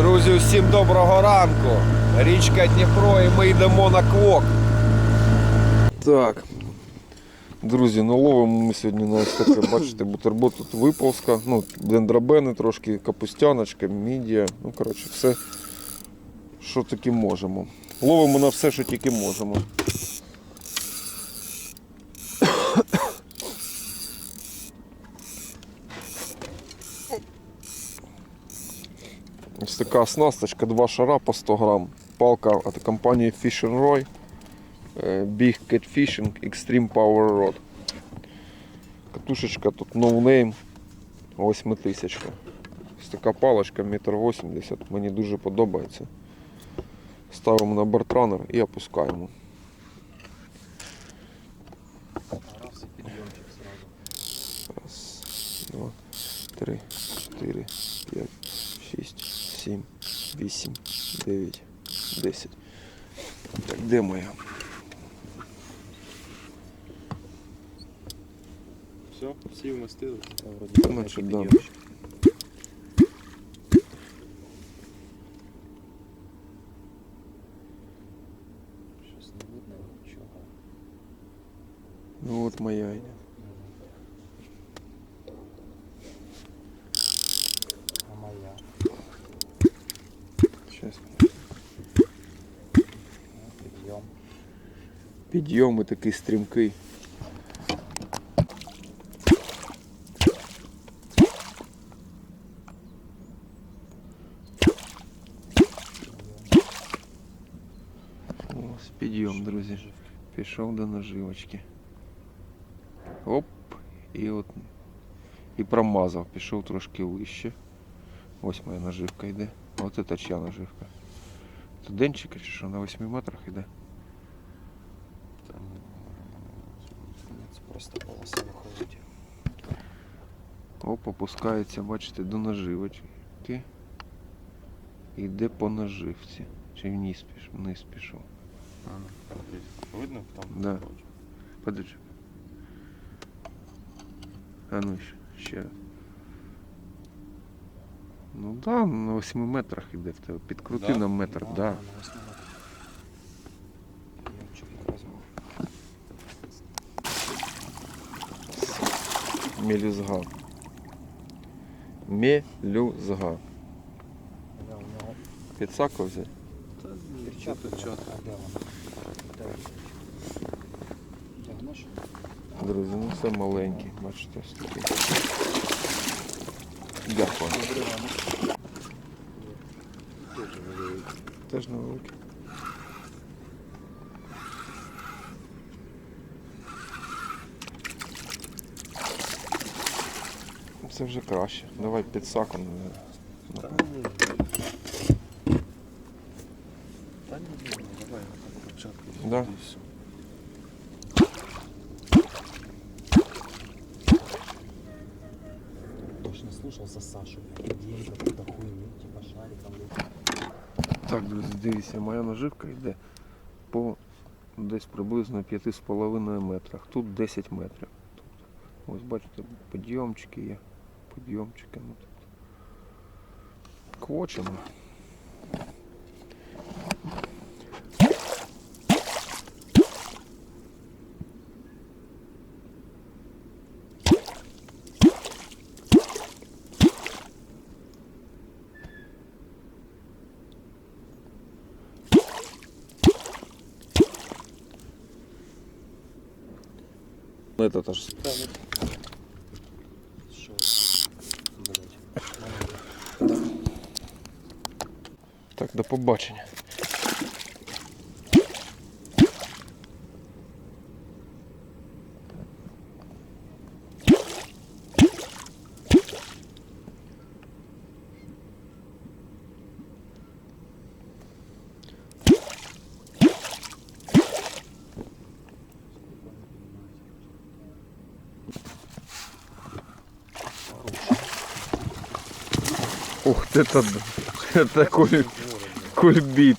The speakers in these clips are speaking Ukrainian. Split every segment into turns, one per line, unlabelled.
Друзі, всім доброго ранку. Річка Дніпро і ми йдемо на квок. Так. Друзі, ну ловимо ми сьогодні на ось таке, бачите, бутерброд тут виползка, ну, дендробени трошки, капустяночка, мідія. Ну, коротше, все, що таки можемо. Ловимо на все, що тільки можемо. Ось така оснасточка, два шара по 100 грам. Палка від компанії Fish Roy. е, Big Cat Fishing Extreme Power Rod. Катушечка тут no name 8000. Ось така паличка 1,80 м. Мені дуже подобається. Ставимо на бортранер і опускаємо.
Раз,
два, три, чотири, п'ять, шість, сім, вісім, дев'ять, десять. Так, де моя?
Все, всі вмостили. Вроді
Ну,
так,
що,
і
да.
підйомчик. Щось не видно нічого.
Ну от моя йде.
Підйом
і такий стрімкий. Ось підйом, друзі. Пішов до наживочки. Оп, і от і промазав, пішов трошки вище. Ось моя наживка йде. От це чия наживка. Це денчика чи що на 8 метрах йде?
Просто полоса виходить.
Оп, опускається, бачите, до наживочки. Йде по наживці. Чи вниз пішов? Вниз пішов.
Ну, Видно там?
Да. Подожди. А ну ще, ще раз. Ну да, на 8 метрах йде в тебе. Підкрути
Да?
на метр, да.
на метрах.
Мелюзга. Мелюзга.
Да, у нього
Підсаку взяти? Друзі, ну це маленький, бачите, ось такий. Дякую. Теж невеликий. Це вже краще. Давай під саком.
Та ні. Та ні, ні, давай перчатки.
Да.
Точно слушал Сашу. Типа шариком.
Так, друзі, дивіться, моя наживка йде по десь приблизно 5,5 метрах. Тут 10 метрів. Ось бачите, підйомчики є. Підйомчики. Ну, тут. Квочимо. Ну, это тоже.
Що? Блять.
Так, до побачення. Ух, это, это куль, кульбіт.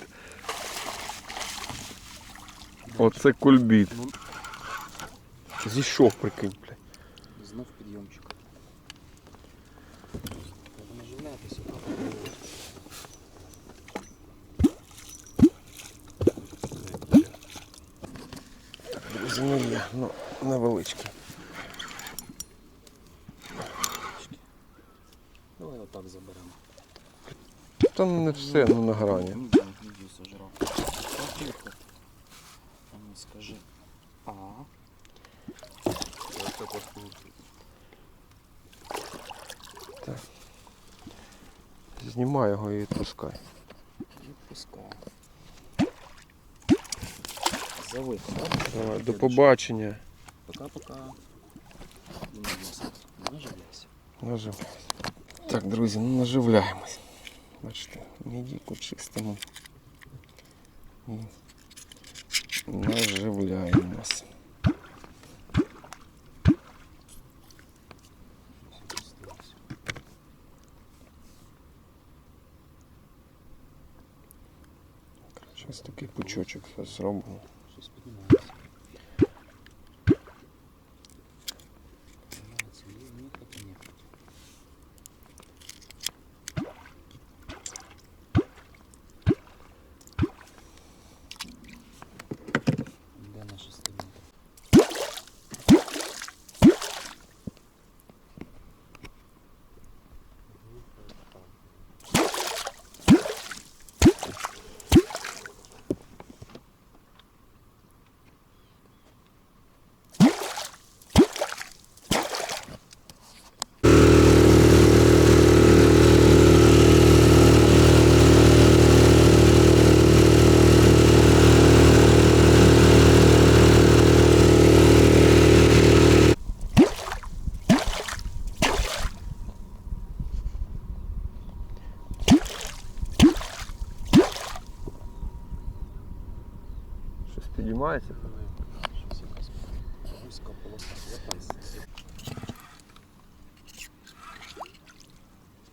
Оце кульбіт. Зійшов, прикинь, блядь.
Знов підйомчик.
Змія, ну невеличкий.
Давай отак заберемо.
Та не все, ну на грані.
Ну, да, іди сожрав. А ну скажи. А. Послушай.
Знімай його і відпускай.
Відпускаю. Зови.
Давай, до побачення.
Пока-пока. Ну, Наживайся. Наживайся.
Наживляйся. Так, друзі, ну наживляємось. Бачите, мідійку чистимо. І наживляємось. Зараз такий пучочок зараз зробимо.
Щось піднімається.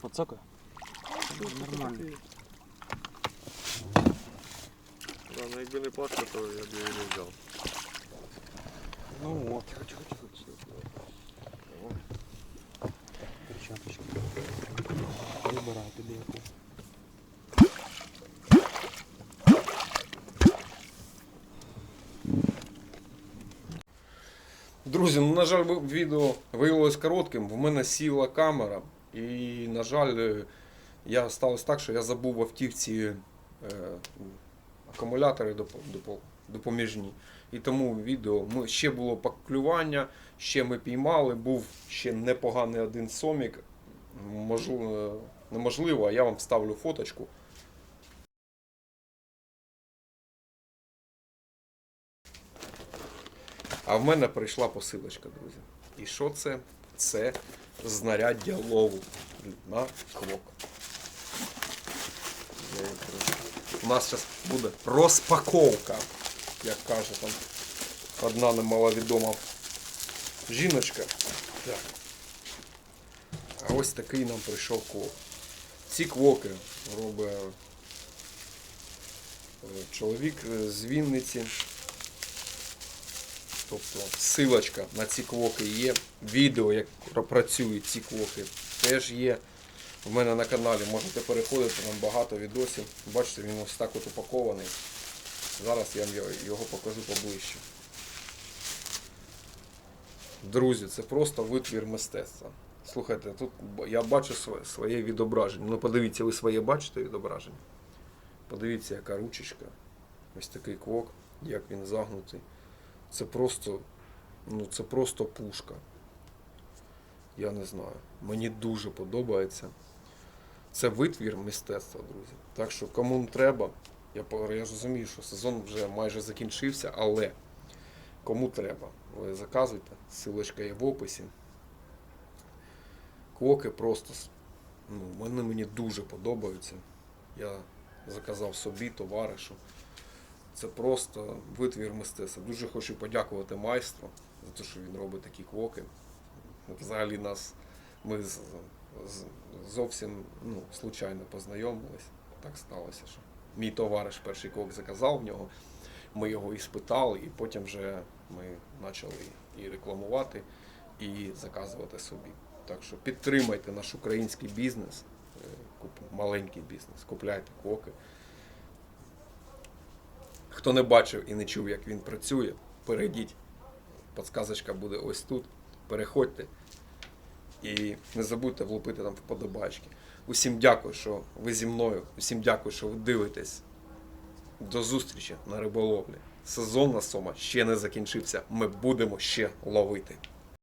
Поцокай? Нормально.
Да, ну якби не паска, то я б її не взяв.
Ну от. Тихо, тихо, тихо. Перчаточки. Вибирай тобі яку.
Друзі, ну на жаль, ви- відео виявилось коротким. В мене сіла камера, І, на жаль, е, я сталося так, що я забув в автівці е, акумулятори допо- допо- допоміжні. І тому відео ми, ще було поклювання, ще ми піймали, був ще непоганий один сомік. Можливо, неможливо, а я вам вставлю фоточку. А в мене прийшла посилочка, друзі. І що це? Це знаряддя лову на квок. У нас зараз буде розпаковка, як каже там одна немаловідома жіночка. Так. А ось такий нам прийшов квок. Ці квоки робить е, чоловік е, з Вінниці. Тобто силочка на ці квоки є. Відео, як працюють ці квоки, теж є. В мене на каналі можете переходити, там багато відосів. Бачите, він ось так от упакований. Зараз я його- покажу поближче. Друзі, це просто витвір мистецтва. Слухайте, тут я бачу своє відображення. Ну подивіться, ви своє бачите відображення? Подивіться, яка ручечка. Ось такий квок, як він загнутий. Це просто, ну це просто пушка. Я не знаю. Мені дуже подобається. Це витвір мистецтва, друзі. Так що кому треба, я, я розумію, що сезон вже майже закінчився, але кому треба, ви заказуйте. Силочка є в описі. Квоки просто ну, вони мені дуже подобаються. Я заказав собі, товаришу. Це просто витвір мистецтва. Дуже хочу подякувати майстру за те, що він робить такі квоки. Взагалі нас ми з, з, зовсім ну, случайно познайомились. Так сталося, що мій товариш перший квок заказав в нього. Ми його і спитали, і потім вже ми почали і рекламувати, і заказувати собі. Так що підтримайте наш український бізнес, е, маленький бізнес, купляйте квоки. Хто не бачив і не чув, як він працює, перейдіть Подсказочка буде ось тут. Переходьте. І не забудьте влупити там вподобачки. Усім дякую, що ви зі мною. Усім дякую, що ви дивитесь. До зустрічі на риболовлі. Сезон на сома ще не закінчився. Ми будемо ще ловити.